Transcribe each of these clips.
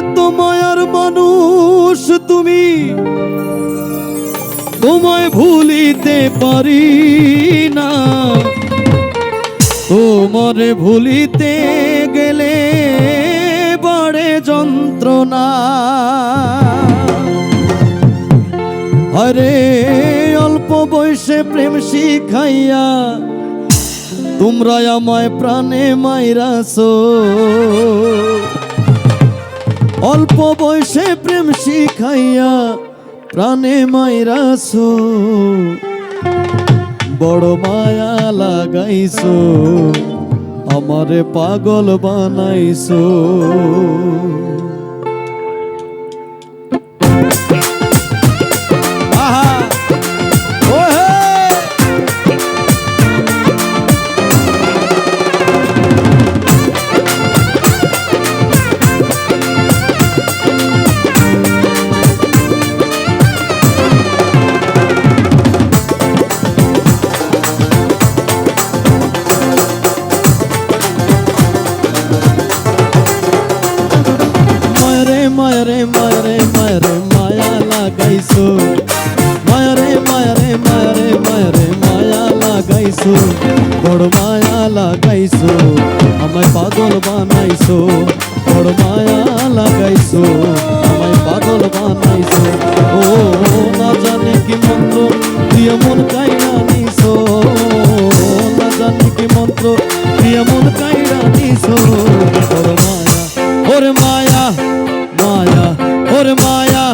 এত মায়ার মানুষ তুমি। তোমায় ভুলিতে পারি না। তোমারে ভুলিতে গেলে বাড়ে যন্ত্রণা। আরে, অল্প বয়সে প্রেম শিখাইয়া তোমরা আমায় প্রাণে মাইরাছো। অল্প বয়সে প্রেম শিখাইয়া প্রাণে মাইরাস বড় মায়া লাগাইছো আমারে পাগল বানাইছো। মায়রে মায়রে মায়রে মায়া লাগাইছো। মায়রে মায়রে মায়রে মায়রে মায়া লাগাইছো। বড় মায়া লাগাইছো, আমায় পাগল বানাইছো। বড় মায়া লাগাইছো, আমায় পাগল বানাইছো। ও, না জানে কি মন্ত্র প্রিয় মন কাইরা নিছো। না জানে কি মন্ত্র প্রিয় মন কাইরা নিছো। বড় মায়া, ওরে মায়া মায়া ওরে মায়া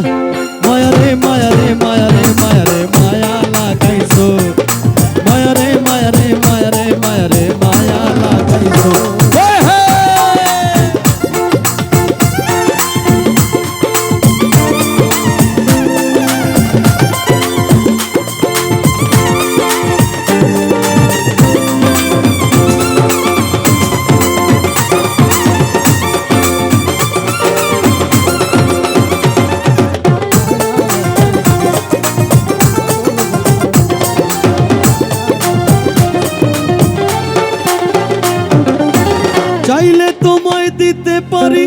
মায়া রে মায়া রে মায়া রে মায়া রে দিতে পারি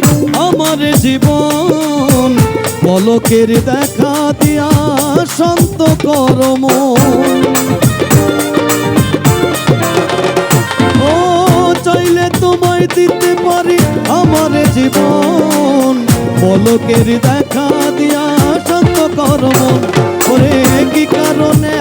আমার জীবন। পলকের দেখা দিয়া শান্ত করম ও, চাইলে তোমায় দিতে পারি আমার জীবন। পলকের দেখা দিয়া শান্ত করম ওরে, কি কারণে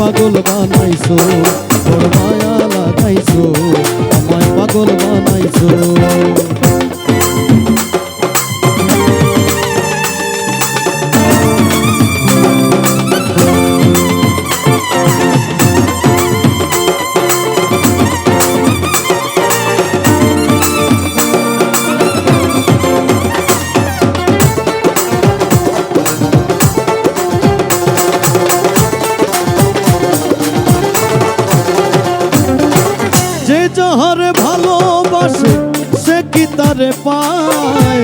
পাগল বানাইছো? কি তারে পায়?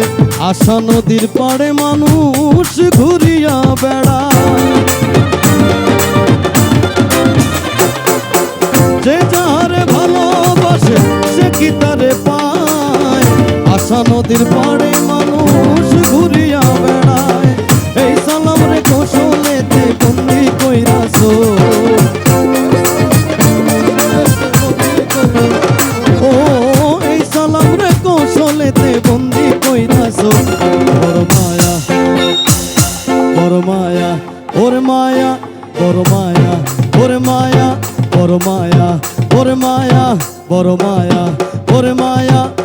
আশা নদীর পাড়ে মানুষ ঘুরিয়া বেড়া যে যাহারে ভালোবাসে, সে কি তারে পায়? আশা নদীর পাড়ে বড় মায়া বড় মায়া বড় মায়া বড় মায়া বড় মায়া মায়া মায়া।